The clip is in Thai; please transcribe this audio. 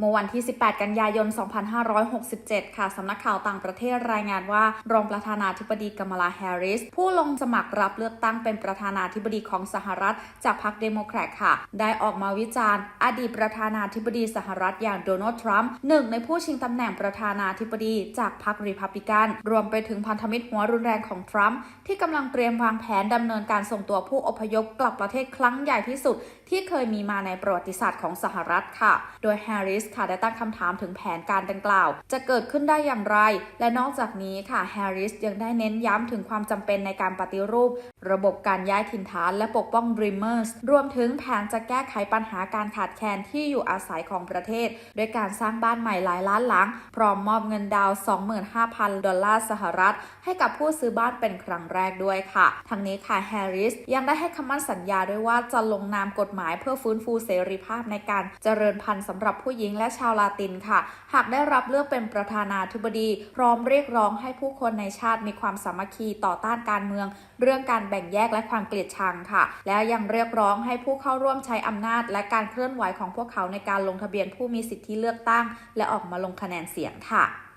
เมื่อวันที่ 18 กันยายน 2567 ค่ะ สำนักข่าวต่างประเทศรายงานว่า รองประธานาธิบดีกัมลาแฮร์ริส ผู้ลงสมัครรับเลือกตั้งเป็นประธานาธิบดีของสหรัฐ จากพรรคเดโมแครตค่ะ ได้ออกมาวิจารณ์ อดีตประธานาธิบดีสหรัฐอย่างโดนัลด์ทรัมป์หนึ่งในผู้ชิงตำแหน่งประธานาธิบดีจากพรรครีพับลิกัน รวมไปถึงพันธมิตรหัวรุนแรงของทรัมป์ที่กำลังเตรียมวางแผนดำเนินการส่งตัวผู้อพยพกลับประเทศครั้งใหญ่ที่สุด ที่เคยมีมาในประวัติศาสตร์ของสหรัฐค่ะ โดยแฮร์ริสค่ะได้ตั้งคำถามถึงแผนการดังกล่าว จะเกิดขึ้นได้อย่างไร และนอกจากนี้ค่ะแฮร์ริสยังได้เน้นย้ำถึงความจำเป็นในการปฏิรูป ระบบการย้ายถิ่นฐานและปกป้อง Dreamers รวมถึงแผนจะแก้ไขปัญหาการขาดแคลนที่อยู่อาศัยของประเทศ ด้วยการสร้างบ้านใหม่หลายล้านหลัง พร้อมมอบเงินดาวน์25,000 ดอลลาร์สหรัฐ ให้กับผู้ซื้อบ้านเป็นครั้งแรกด้วยค่ะ ทั้งนี้ค่ะแฮร์ริสยังได้ให้คำมั่นสัญญาด้วยว่าจะลงนามกฎหมายเพื่อฟื้นฟูเสรีภาพในการเจริญพันธุ์สำหรับผู้หญิงและชาวลาตินค่ะ หากได้รับเลือกเป็นประธานาธิบดีพร้อมเรียกร้องให้ผู้คนในชาติมีความสามัคคีต่อต้านการเมือง เรื่องการแบ่งแยกและความเกลียดชังค่ะ และยังเรียกร้องให้ผู้เข้าร่วมใช้อำนาจ และการเคลื่อนไหวของพวกเขาในการลงทะเบียนผู้มีสิทธิเลือกตั้ง และออกมาลงคะแนนเสียงค่ะ